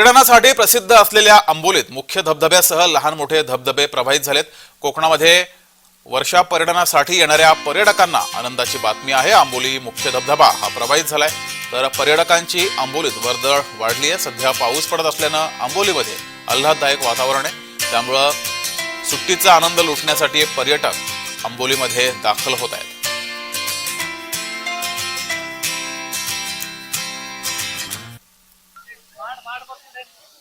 पर्यटनासाठी प्रसिद्ध असलेल्या आंबोलीत मुख्य धबधब्यासह लहान मोठे धबधबे प्रभावित झालेत. कोकणामध्ये वर्षा पर्यटनासाठी येणाऱ्या पर्यटकांना आनंदाची बातमी आहे. आंबोली मुख्य धबधबा हा प्रभावित झालाय. तर पर्यटकांची आंबोलीत वर्दळ वाढली आहे सध्या पाऊस पडत असल्यानं आंबोलीमध्ये आल्हाददायक वातावरण आहे. त्यामुळं सुट्टीचा आनंद लुटण्यासाठी पर्यटक आंबोलीमध्ये दाखल होत आहेत.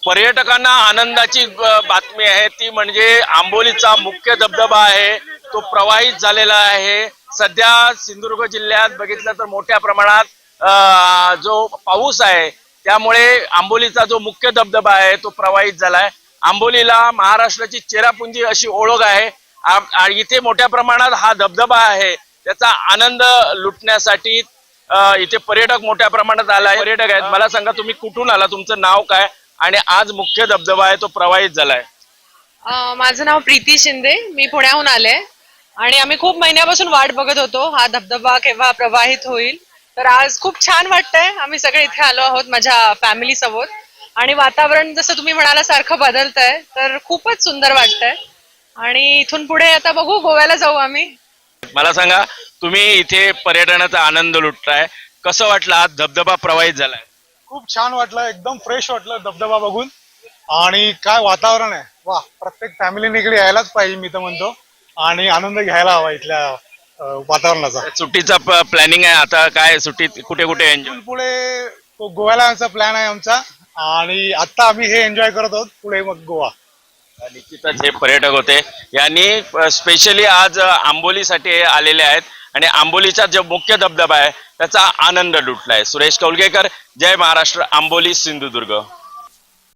पर्यटकांना आनंदाची बातमी आहे. ती म्हणजे आंबोलीचा मुख्य धबधबा आहे. तो प्रवाहित झालेला आहे. सध्या सिंधुदुर्ग जिल्ह्यात बघितलं तर मोठ्या प्रमाणात जो पाऊस आहे त्यामुळे आंबोलीचा जो मुख्य धबधबा आहे तो प्रवाहित झालाय. आंबोलीला महाराष्ट्राची चेरापुंजी अशी ओळख आहे. इथे मोठ्या प्रमाणात हा धबधबा आहे. त्याचा आनंद लुटण्यासाठी इथे पर्यटक मोठ्या प्रमाणात आला आहे पर्यटक आहेत. मला सांगा तुम्ही कुठून आला? तुमचं नाव काय? आणि आज मुख्य धबधबा आहे तो प्रवाहित झालाय. माझं नाव प्रीती शिंदे मी पुण्याहून आले. आणि आम्ही खूप महिन्यापासून वाट बघत होतो हा धबधबा केव्हा प्रवाहित होईल. तर आज खूप छान वाटतंय आम्ही सगळे इथे आलो आहोत माझ्या फॅमिली सोबत. आणि वातावरण जसं तुम्ही म्हणाला सारखं बदलतंय तर खूपच सुंदर वाटतंय. आणि इथून पुढे आता बघू गोव्याला जाऊ आम्ही. मला सांगा तुम्ही इथे पर्यटनाचा आनंद लुटताय. कसं वाटलं आज धबधबा प्रवाहित झालाय? खूप छान वाटलं एकदम फ्रेश वाटलं धबधबा बघून. आणि काय वातावरण आहे? वा प्रत्येक फॅमिलीने इकडे यायलाच पाहिजे मी तर म्हणतो. आणि आनंद घ्यायला हवा इथल्या वातावरणाचा. सुट्टीचा प्लॅनिंग आहे. आता काय सुट्टीत कुठे कुठे एन्जॉय पुढे गोव्याला आमचा प्लॅन आहे आमचा. आणि आता आम्ही हे एन्जॉय करत आहोत पुढे मग गोवा. निश्चितच हे पर्यटक होते. यांनी स्पेशली आज आंबोलीसाठी आलेले आहेत. आणि आंबोलीचा जो मुख्य धबधबा आहे त्याचा आनंद लुटलाय. सुरेश कौलगेकर जय महाराष्ट्र आंबोली सिंधुदुर्ग.